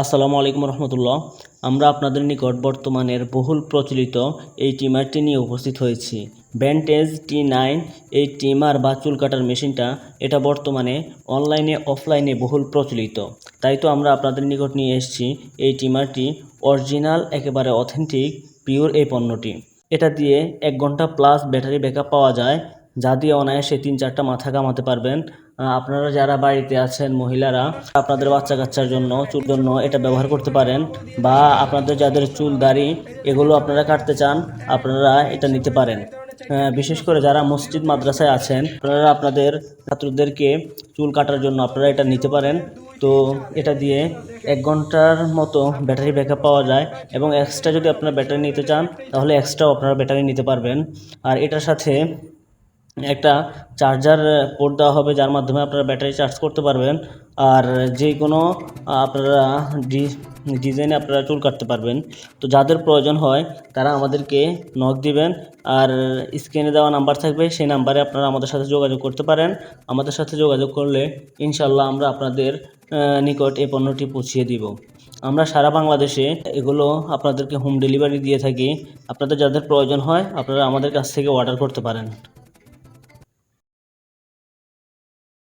আসসালামু আলাইকুম রহমতুল্লাহ। আমরা আপনাদের নিকট বর্তমানের বহুল প্রচলিত এই টিমারটি নিয়ে উপস্থিত হয়েছি। ব্যান্টেজ টি নাইন এই টিমার বা চুল কাটার মেশিনটা এটা বর্তমানে অনলাইনে, অফলাইনে বহুল প্রচলিত। তাই তো আমরা আপনাদের নিকট নিয়ে এসেছি এই টিমারটি অরিজিনাল, একেবারে অথেন্টিক পিওর এই পণ্যটি। এটা দিয়ে এক ঘণ্টা প্লাস ব্যাটারি ব্যাকআপ পাওয়া যায়। যা দিয়ে অনায়াসে তিন চারটা মাথা কামাতে পারবেন। আপনারা যারা বাড়িতে আছেন মহিলারা, আপনাদের বাচ্চা কাচ্চার জন্য, চুল জন্য এটা ব্যবহার করতে পারেন বা আপনাদের যাদের চুল, দাড়ি, এগুলো আপনারা কাটতে চান, আপনারা এটা নিতে পারেন। বিশেষ করে যারা মসজিদ, মাদ্রাসায় আছেন, আপনারা আপনাদের ছাত্রদেরকে চুল কাটার জন্য আপনারা এটা নিতে পারেন। তো এটা দিয়ে এক ঘণ্টার মতো ব্যাটারি ব্যাকআপ পাওয়া যায় এবং এক্সট্রা যদি আপনারা ব্যাটারি নিতে চান, তাহলে এক্সট্রাও আপনারা ব্যাটারি নিতে পারবেন। আর এটার সাথে একটা চার্জার পোর্ট দেওয়া হবে যার মাধ্যমে আপনারা ব্যাটারি চার্জ করতে পারবেন আর যে কোনো আপনারা ডিজাইনে আপনারা চুল কাটতে পারবেন। তো যাদের প্রয়োজন হয়, তারা আমাদেরকে নক দিবেন আর স্ক্রিনে দেওয়া নাম্বার থাকবে, সেই নাম্বারে আপনারা আমাদের সাথে যোগাযোগ করতে পারেন। আমাদের সাথে যোগাযোগ করলে ইনশাল্লাহ আমরা আপনাদের নিকট এই পণ্যটি পৌঁছিয়ে দিব। আমরা সারা বাংলাদেশে এগুলো আপনাদেরকে হোম ডেলিভারি দিয়ে থাকি। আপনাদের যাদের প্রয়োজন হয়, আপনারা আমাদের কাছ থেকে অর্ডার করতে পারেন।